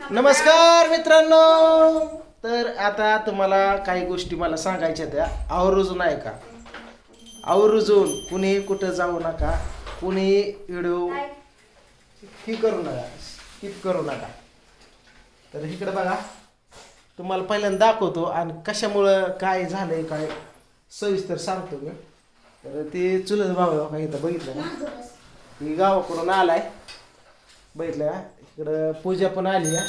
नमस्कार मित्रांनो. तर आता तुम्हाला काही गोष्टी मला सांगायच्या त्या आवर्जून आहे का आवर्जून कुणी कुठं जाऊ नका. कुणी व्हिडिओ ही करू नका. स्किप करू नका. तर इकडे बघा. तुम्हाला पहिल्यांदा दाखवतो आणि कशामुळं काय झालंय काय सविस्तर सांगतो मी. तर ते चुलत भाऊ इथं बघितलं ना मी गावाकडून आलाय. बघितलं का? इकडं पूजा पण आली आहे.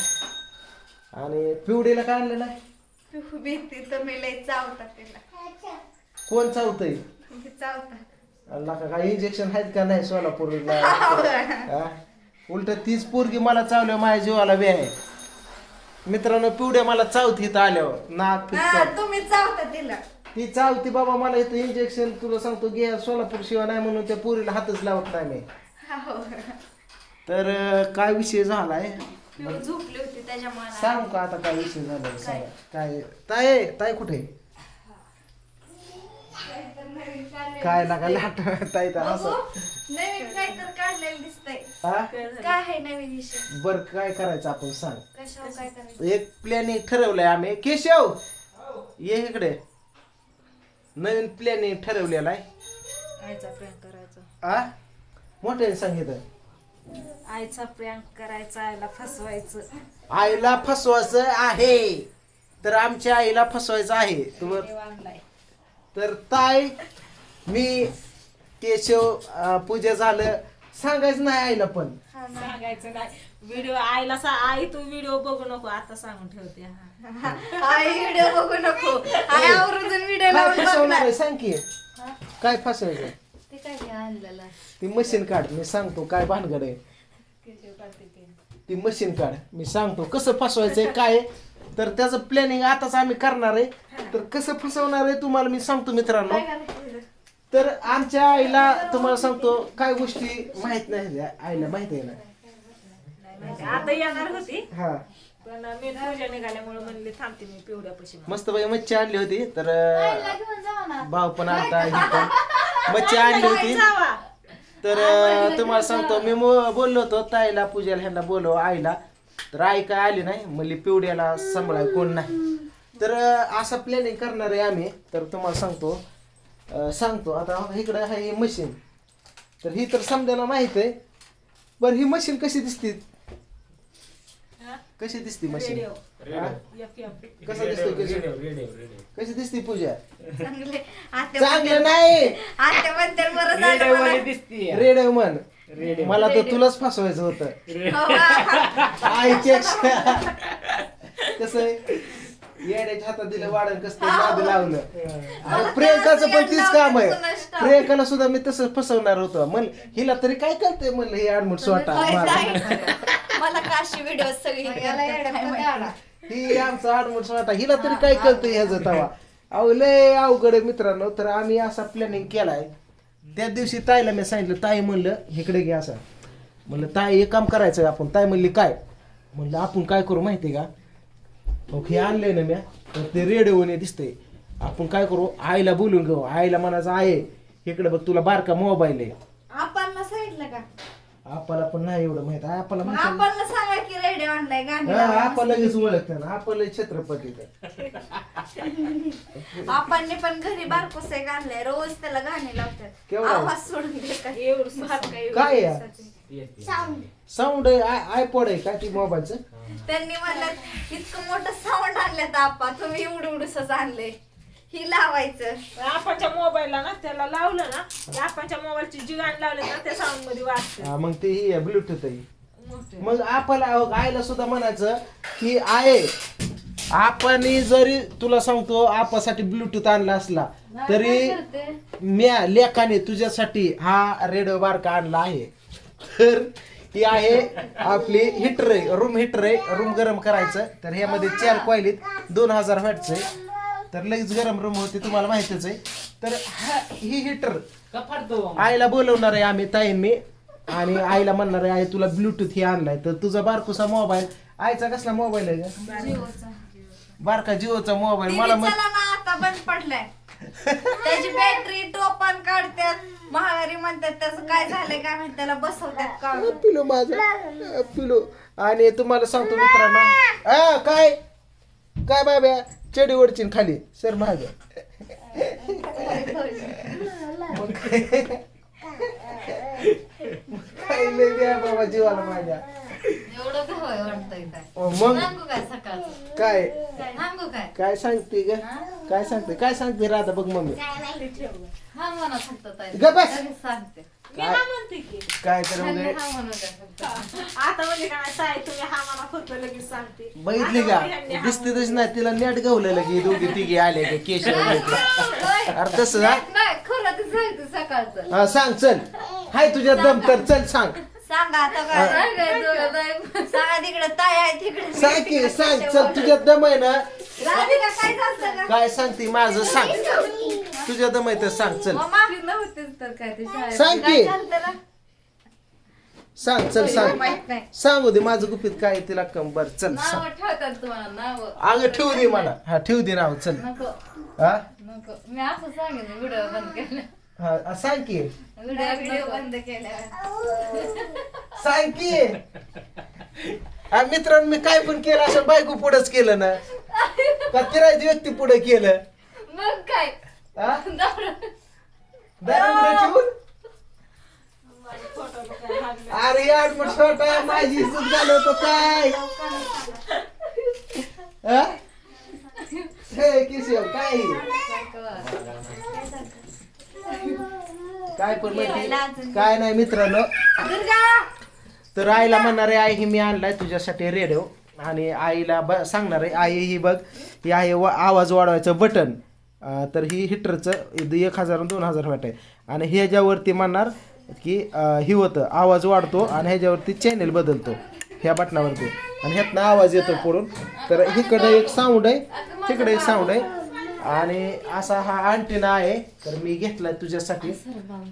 आणि पिवडीला काय आणलेलं आहे? भीती तर मी लय चावतात तिला. कोण चावतंय? मी चावतात अल्ला का काय इंजेक्शन आहेत का नाही सोलापूरला? उलट तीच पोरगी मला चावल्या माझ्या जीवाला बी आहे. मित्रांनो पिवड्या मला चावती इथं आल्यावर. नाक हा, पिकतात तुम्ही चावता तिला. ती चावती बाबा मला इथं इंजेक्शन तुला सांगतो घे सोलापूर शिवाय नाही म्हणून त्या पोरीला हातच लावत नाही मी. हो. तर अं, काय विषय झालाय? पिऊ झोपली होती त्याच्यामुळे सांग का आता काय विषय झालाय? सांगा. काय? ताय ताय कुठे? काय लागा लाट ताई तर असं. नवीन काय तर काढलेलं दिसतंय. हा? काय आहे नवीन विषय? बर काय करायचं आपण सांग. कशावर काय करायचं? एक प्लॅनिंग ठरवलंय आम्ही. केशव ये इकडे. नवीन प्लॅनिंग ठरवलेला आहे. करायचा. आ? मोठ्याने सांगितलं. आईचा प्रँक करायचा आईला फसवायचं. आईला फसवायचं आहे. तर आमच्या आईला फसवायचं आहे. तुम्हाला देव आणलाय तर ताई मी केशव अं, पूजा झालं. सांगायचं नाही आईला पण. हा. सांगायचं नाही. व्हिडिओ आईला सा आई तू व्हिडिओ बघू नको. आता सांगून ठेवते. हा. आई व्हिडिओ बघू नको. आई आवर्जून व्हिडिओ काय लावून फसवणार आहे? सांग की. काय फसवायचं? ते काय आणलेलं? ती मशीन काढ मी सांगतो काय भानगड आहे. ती? मशीन काढ मी सांगतो कसं फसवायचंय काय आहे. तर त्याचं प्लॅनिंग आताच आम्ही करणार आहे. तर कसं फसवणार आहे तुम्हाला मी सांगतो मित्रांनो. काय करायचं तर आमच्या आईला तुम्हाला सांगतो काय गोष्टी माहीत नाही आईला माहीत आहे ना. नाही. आता येणार होती. हा. पण मी पूजा निघाल्यामुळे म्हणले थांबते मी पिवड्यापाशी. मस्त बाई मच्छी आणली होती तर भाव पण ही पण मच्छी आणली होती. तर अं, तुम्हाला सांगतो मी मो- बोललो होतो ताईला पूजाला ह्यांना बोलव आईला. तर आई काय आली नाही म्हणली पिवड्याला सांभाळाय कोण नाही. तर अं, असं प्लॅनिंग करणार आहे आम्ही. तर तुम्हाला सांगतो अं, सांगतो. आता इकडं आहे ही मशीन. तर ही तर समजायला माहीत आहे. बरं ही मशीन कशी दिसते? कशी दिसते मशीन? रेडिओ. एफ एम कसं दिसते कशी? कशी दिसते पूजा? चांगले. नाही. बरं झालं मला. रेडिओ म्हण. मला तर तुलाच फसवायचं होतं. हो, हा. आईच्या कसं आहे? येड्याच्या हातात दिलं वाढण कसं नाद लावलं आणि प्रियंकाचं पण तीच काम आहे. प्रियंकाला सुद्धा मी तसं फसवणार होतो. म्हण हिला तरी काय करते म्हणलं हे अडमुट सोटा मार. काय? मला काशी व्हिडिओ सगळी काय माहिती. ही आमचा आडमुट सोटा हिला तरी काय कळतं ह्याचं तवा? अहो लय अवघड आहे मित्रांनो. तर आम्ही असा प्लॅनिंग केलाय. त्या दिवशी ताईला मी सांगितलं ताई म्हणलं इकडे घे असं. म्हणलं ताई एक काम करायचं आपण. ताई म्हणली काय? म्हणलं आपण काय करू माहितीये का? मग हे आणलंय ना म्या. तर ते रेडिओने दिसतंय. आपण काय करू? आईला बोलून घेऊ. आईला म्हणायचं आहे इकडे बघ तुला बारका मोबाईल आहे. का आपल्याला पण नाही एवढं माहीत. आहे आपल्याला मग माहीत सांगा की रेडिओ आणलाय गाणी हा, लावा. आपण लगेच ओळखतं ना. आपण लय छत्रपती आपण पण घरी बारकोस एक आणलाय. रोज त्याला गाणी लावतात. केवढा? आवाज सोडून देतात एवढं काय काय या साऊंड आयपॉड आहे काय ती मोबाईलचं? त्यांनी म्हणलं इतकं मोठं साऊंड आणल्यात आपा. तुम्ही एवढं एवढंच आणलंय. ही लावायचं. आपणच्या मोबाईलला ना त्याला लावलं ना आपणच्या मोबाईलची लावले ना त्या साऊंडमध्ये वाजते. हा, मग ते ही ब्लूटूथ आहे. मग आपल्याला अहो, आईला सुद्धा म्हणायचं की आहे आपण जरी तुला सांगतो आपासाठी ब्लूटूथ आणला असला तरी म्या लेखाने तुझ्यासाठी हा रेडिओ बारका आणला आहे. तर ही आहे आपली हिटर आहे रूम हिटर आहे रूम गरम करायचं. तर ह्यामध्ये चार कॉइलीत दोन हजार वॅटचं आहे तर लगेच गरम रूम होते तुम्हाला माहितीच आहे. तर हा ही हिटर आईला बोलवणार आहे आम्ही ताईन मी. आणि आईला म्हणणार आहे आई तुला ब्लूटूथ हे आणलाय. तर तुझा बारकुसा मोबाईल आईचा कसला मोबाईल आहे का बारका जिओचा मोबाईल मला चला ना आता बंद पडलाय. त्याची बॅटरी टोपण काढतात महागारी म्हणतात त्याचं काय झालंय काय माहिती? त्याला बसवतात काढून पिलो माझा. पिलो. आणि तुम्हाला सांगतो मित्रांनो. काय? काय बाबा चडी ओढचीन खाली सर माग मग काय काय लय द्या बाबा जीवाला माझ्या. एवढं काय वाटतंय काय? मग? सांगू काय सकाळचं? काय? सांगू काय? काय सांगते ग? काय सांगते? काय सांगते? राधा बघ मम्मी. हा ताई. बस. लगेच सांगते. मी हा म्हणते की. काय तर हा फक्त आता म्हणजे काय साय तुम्ही हा मला फक्त लगेच सांगते. बघितली आता का? म्हणजे ह्यांनी हा दिसते तशी नाही तिला नेट गवलेलं की दोघी तिघी आले की केश अरे तसं हा? नाही खरं ते सांगते सकाळचं. हा सांग चल. हाय तुझ्या दम तर चल सांग. सांगा आता काय सांगा तिकडे ताई आहे तिकडे. सांग की सांग चल. तुझ्या दम आहे ना? राधिका काय झालं का? काय सांगते माझं सांग. तुझ्या दम आहे तर सांग चल. मम्मा नव्हतेच तर काय ते शाळेत. सांग की. काय झालं ना? सांग चल सांग. माहीत नाही. सांगू दे माझं गुपित काय आहे तिला कम. बर चल नाव सांग. ठेवतात तुम्हाला नाव. अगं ठेवू दे मला. हा ठेवू दे नाव चल. नको. हा? नको. मी असं सांगेन व्हिडिओ बंद केला. हा आ, सांग की. व्हिडिओ व्हिडिओ बंद केल्यावर सांग की. मित्रांनो मी काय पण केलं असं बायको पुढंच केलं ना. का तिरायची व्यक्ती पुढे केलं? मग काय? हा. अरे यार मग छोटा माझी झालं होतं काय? हा? हे काय? काय पण माहिती. काय नाही मित्रांनो. दुर्गा! तर आईला म्हणणार आहे आई ही मी आणलाय तुझ्यासाठी रेडिओ. आणि आईला ब सांगणार आहे आई ही बघ ही आहे व आवाज वाढवायचं बटन. तर ही हिटरचं एक हजार आणि दोन हजार वाट आहे. आणि ह्याच्यावरती म्हणणार की ही होतं आवाज वाढतो आणि ह्याच्यावरती चॅनेल बदलतो ह्या बटनावरती आणि ह्यातनं आवाज येतो पुढून. तर इकडं एक साऊंड आहे तिकडे एक साऊंड आहे. आणि असा हा अँटिना आहे तर मी घेतलाय तुझ्यासाठी.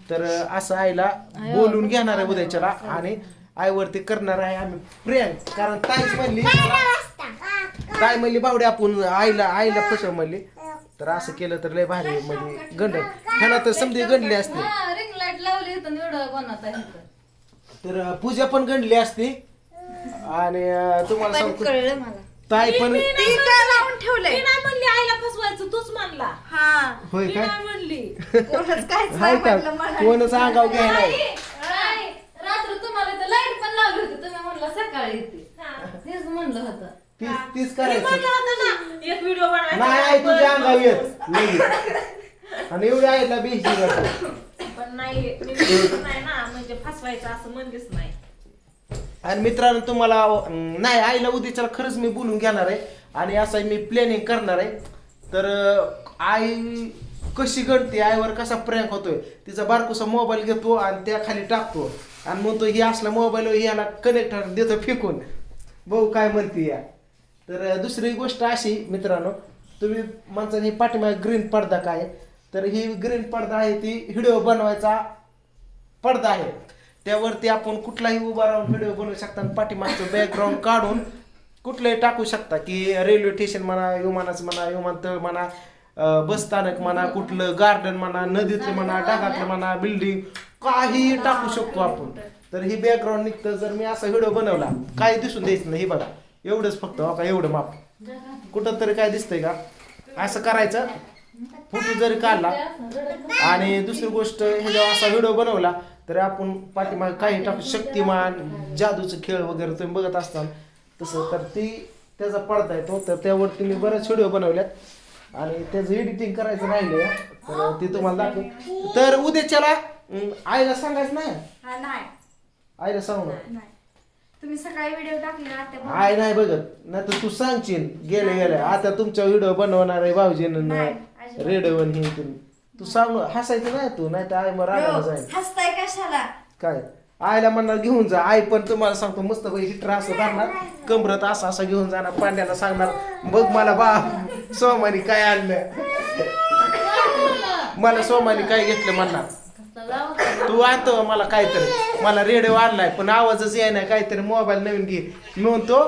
तर असं आईला बोलून घेणार आहे उद्याच्याला. आणि आईवरती करणार आहे आम्ही प्रियांक कारण ताईच म्हणली ताई म्हणली बावडे आपण आईला आईला फसव म्हणली. तर असं केलं तर लय भारी आहे, म्हणजे गंड ह्याला तर समजे गंडली असते. हा रिंग लाइट लावली तर व्हिडिओ बनवता येतं तर अं, पूजा पण गंडली असती. आणि अं, तुम्हाला सांगतो कळलं मला. ताई पण ती काय लावून ठेवलंय. नाही म्हणली आईला फसवायचं तूच म्हणला. हा. होय मी काय? नाही म्हणली. कोणच काहीच हाय का? म्हटलं मला कोणच आगाव घ्यायला नाही, रात्री तुम्हाला तर लाइट पण लावली होती तुम्ही म्हणलं सकाळी येते. म्हणलं होतं. तीच तीच मी करायचं. एक व्हिडिओ नाही आई तुझ्या अंगावर येत. लगेच. आणि एवढी आईला बेशी करतो. पण नाही मी म्हणत नाही ना म्हणजे फसवायचं असं म्हणलीच नाही. आणि मित्रांनो तुम्हाला अं, नाही आईला उद्याच्याला खरंच मी बोलून घेणार आहे. आणि असं मी प्लॅनिंग करणार आहे. तर अं, आई कशी घडते आईवर कसा प्रँक होतोय तिचा बारकोसा मोबाईल घेतो आणि त्या खाली टाकतो. आणि म्हणतो ही असला मोबाईल ह्याला कनेक्टर देतो फेकून. भाऊ काय म्हणते या? तर दुसरी गोष्ट अशी मित्रांनो तुम्ही म्हणता ही पाठीमागे ग्रीन पडदा काय? तर ही ग्रीन पडदा आहे ती व्हिडिओ बनवायचा पडदा आहे. त्यावरती आपण कुठलाही उभा राहून व्हिडिओ बनवू शकता आणि पाठीमागचं बॅकग्राऊंड काढून कुठलंही टाकू शकता. की रेल्वे स्टेशन म्हणा विमानाचं म्हणा विमानतळ म्हणा बसस्थानक बस स्थानक म्हणा कुठलं गार्डन म्हणा नदीतलं म्हणा ढगातलं म्हणा बिल्डिंग काहीही टाकू शकतो आपण. तर ही बॅकग्राऊंड निघतं जर मी असा व्हिडिओ बनवला काही दिसून द्यायचं नाही हे बघा. एवढंच फक्त हो का? एवढं माप. कुठं तरी काय दिसतंय का? असं करायचं. फोटो जरी काढला आणि दुसरी गोष्ट ह्याच्यावर असा व्हिडिओ बनवला तर आपण पाठीमागे काही टाकू शक्तिमान जादूचं खेळ वगैरे तुम्ही बघत असताल तसं तर ती त्याचा पडदा येतो. तर त्यावरती मी बरेच व्हिडिओ बनवल्यात. आणि त्याचं एडिटिंग करायचं राहिलं तर ते तुम्हाला दाखवू. तर उद्याच्याला आईला सांगायचं नाही? आईला सांगू तुम्ही सकाळी व्हिडिओ टाकले ना आय नाही बघत. नाही तर तू सांगशील. गेले गेले. आता तुमचा व्हिडिओ बनवणार आहे भाऊजीनं नाही, अजिबात. रेडिओ हे तुम्ही. तू सांग हसायचं नाही तू नाही तर आई मग रागाला जाईल. हसताय कशाला? काय? आईला म्हणणार घेऊन जा. आई पण तुम्हाला सांगतो मस्त हिटर असं धरणार. कमरत असं असं घेऊन जाणार पांड्याला सांगणार बघ मला बा सोमानी काय आणलं. मला सोमानी काय घेतलं म्हणणार. तू आणतो मला काहीतरी. मला रेडिओ आणलाय पण आवाजच याय नाही काहीतरी मोबाईल नवीन घे. मी म्हणतो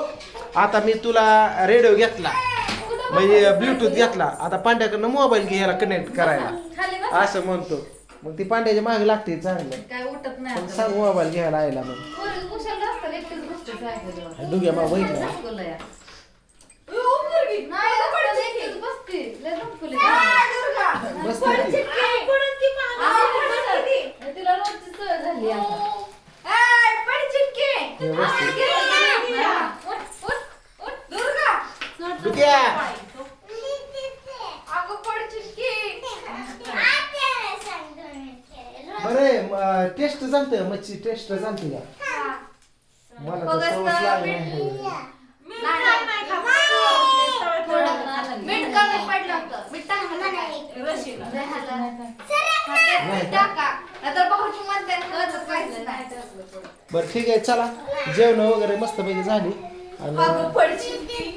आता मी तुला रेडिओ घेतला. म्हणजे ब्लूटूथ घेतला. आता पांड्याकडनं मोबाईल घे याला कनेक्ट करायला. असं म्हणतो. मग ती पांड्याच्या मागे लागते चांगलं. सांग मोबाईल घ्यायला आयला मग डुग्या मा बघितलं बस तिला रोजची सवय झाली आता. ए, पड चिटके. व्यवस्थित. हा, उठ, उठ, उठ, दुर्गा. डुग्या अगं, पड चिटके. बरे जमते मच्छी टेस्ट जमते का हा. मला तर असं सवस लागली मीठ- नाही मी काय नाही खात. तव्यात थोडं मीठ कमी पडलं होतं. मीठ टाकलं नाही. रशीला. नाही झालं. ते मीठ टाका. नाहीतर भाऊजी म्हणते ना, खरंच पाहिजे नाही. बरं ठीक आहे चला जेवण वगैरे मस्तपैकी झाली अगं, आणि चिटके.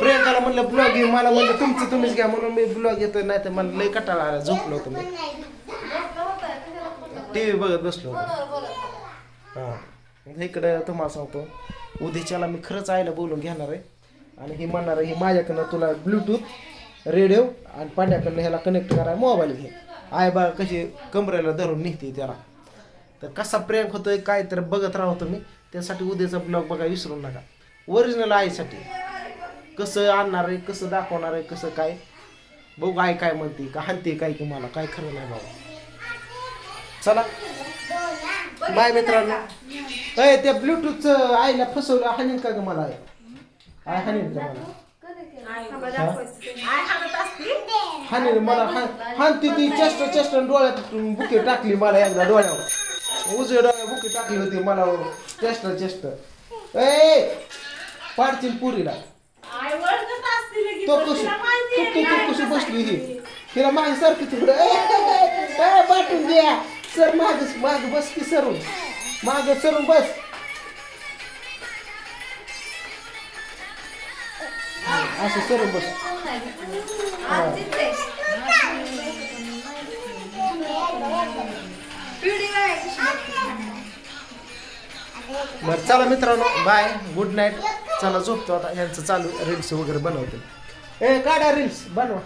प्रियंकाला म्हणलं ब्लॉग घे मला म्हणलं तुमचं तुम्हीच घ्या म्हणून मी ब्लॉग घेतोय नाही तर मला लई कटाळा आला झोपलो होतो मी झोपलं होतं, कशाला बोलत टी व्ही बघत बसलो. हां. इकडं तुम्हाला सांगतो. उद्याच्याला मी खरंच आईला बोलून घेणार आहे. आणि ही म्हणणार आहे ही माझ्याकडनं तुला ब्लूटूथ रेडिओ आणि पाण्याकडनं ह्याला कनेक्ट करा मोबाईल घे. आई बा कशी कमरेला धरून निघते त्याला. तर कसा प्रेम होतोय काय तर बघत राहतो तुम्ही. त्यासाठी उद्याचा ब्लॉग बघा विसरू नका. ओरिजिनल आईसाठी. कसं आणणार आहे कसं दाखवणार आहे कसं काय? बघू आई काय म्हणते का हानते काय की मला काय खरं नाही बाबा. चला. बाय मित्रांनो. अय त्या ब्लूटूथचं आईला फसवलं. हानीन का ग मला? आय हानीन का मला? हा? हानीन मला? हान हानती ती चेस्ट चेस्ट डोळ्यात बुके टाकली मला एकदा डोळ्यावर. उजव्या डोळ्या बुके टाकली होती मला. चेस्ट चेस्ट ए पाडतील पुरीला. तो कशी तू तू कशी बसली ही. तिला मागे सारखी तिकडे ए बाटून द्या. सर माग माग बस की सरून. माग सरून बस. असं सरून बस. आज बरं चला मित्रांनो बाय गुड नाईट. चला झोपतो आता. यांचं चालू रील्स वगैरे बनवतो ए काढा रील्स बनवा.